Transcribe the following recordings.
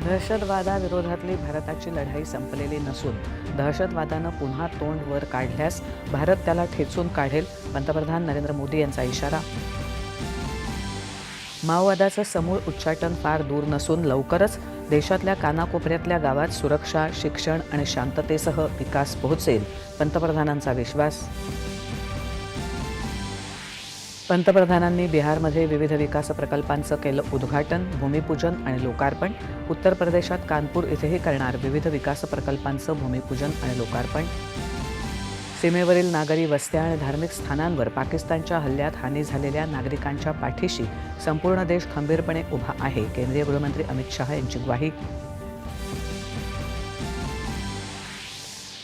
दहशतवादाविरोधातली भारताची लढाई संपलेली नसून दहशतवादानं पुन्हा तोंड वर काढल्यास भारत त्याला ठेचून काढेल पंतप्रधान नरेंद्र मोदी यांचा इशारा. माओवादाचं समूळ उच्चाटन फार दूर नसून लवकरच देशातल्या कानाकोपऱ्यातल्या गावात सुरक्षा शिक्षण आणि शांततेसह विकास पोहोचेल पंतप्रधानांचा विश्वास. पंतप्रधानांनी बिहारमध्ये विविध विकास प्रकल्पांचं केलं उद्घाटन भूमिपूजन आणि लोकार्पण. उत्तर प्रदेशात कानपूर इथेही करणार विविध विकास प्रकल्पांचं भूमिपूजन आणि लोकार्पण. सीमेवरील नागरी वस्त्या आणि धार्मिक स्थानांवर पाकिस्तानच्या हल्ल्यात हानी झालेल्या नागरिकांच्या पाठीशी संपूर्ण देश खंबीरपणे उभा आहे केंद्रीय गृहमंत्री अमित शहा यांची ग्वाही.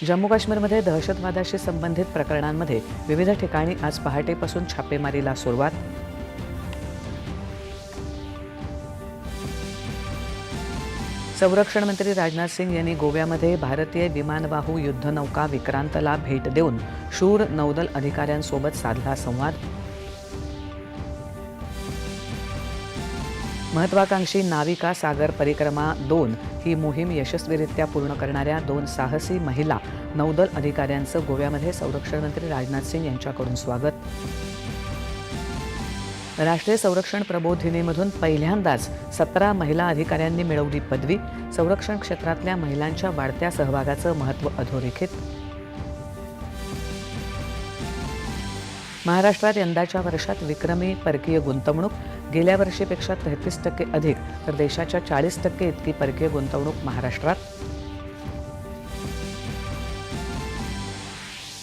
जम्मू काश्मीरमध्ये दहशतवादाशी संबंधित प्रकरणांमध्ये विविध ठिकाणी आज पहाटेपासून छापेमारीला सुरुवात. संरक्षण मंत्री राजनाथ सिंग यांनी गोव्यामध्ये भारतीय विमानवाहू युद्धनौका विक्रांतला भेट देऊन शूर नौदल अधिकाऱ्यांसोबत साधला संवाद. महत्वाकांक्षी नाविका सागर परिक्रमा दोन ही मोहीम यशस्वीरित्या पूर्ण करणाऱ्या दोन साहसी महिला नौदल अधिकाऱ्यांचं गोव्यामध्ये संरक्षण मंत्री राजनाथ सिंग यांच्याकडून स्वागत. राष्ट्रीय संरक्षण प्रबोधिनीमधून पहिल्यांदाच सतरा महिला अधिकाऱ्यांनी मिळवली पदवी. संरक्षण क्षेत्रातल्या महिलांच्या वाढत्या सहभागाचं महत्त्व अधोरेखित. महाराष्ट्रात यंदाच्या वर्षात विक्रमी परकीय गुंतवणूक गेल्या वर्षीपेक्षा तेहतीस टक्के अधिक तर देशाच्या चाळीस टक्के इतकी परकीय गुंतवणूक महाराष्ट्रात.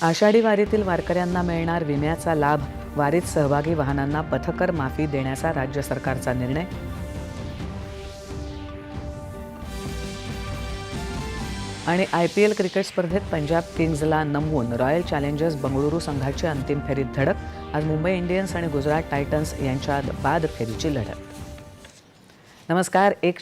आषाढी वारीतील वारकऱ्यांना मिळणार विम्याचा लाभ वारीत सहभागी वाहनांना पथकर माफी देण्याचा राज्य सरकारचा निर्णय आणि आय पी एल क्रिकेट स्पर्धेत पंजाब किंग्जला नमवून रॉयल चॅलेंजर्स बंगळुरू संघाची अंतिम फेरीत धडक. आज मुंबई इंडियन्स आणि गुजरात टायटन्स यांच्यात बाद फेरीची लढत. नमस्कार एक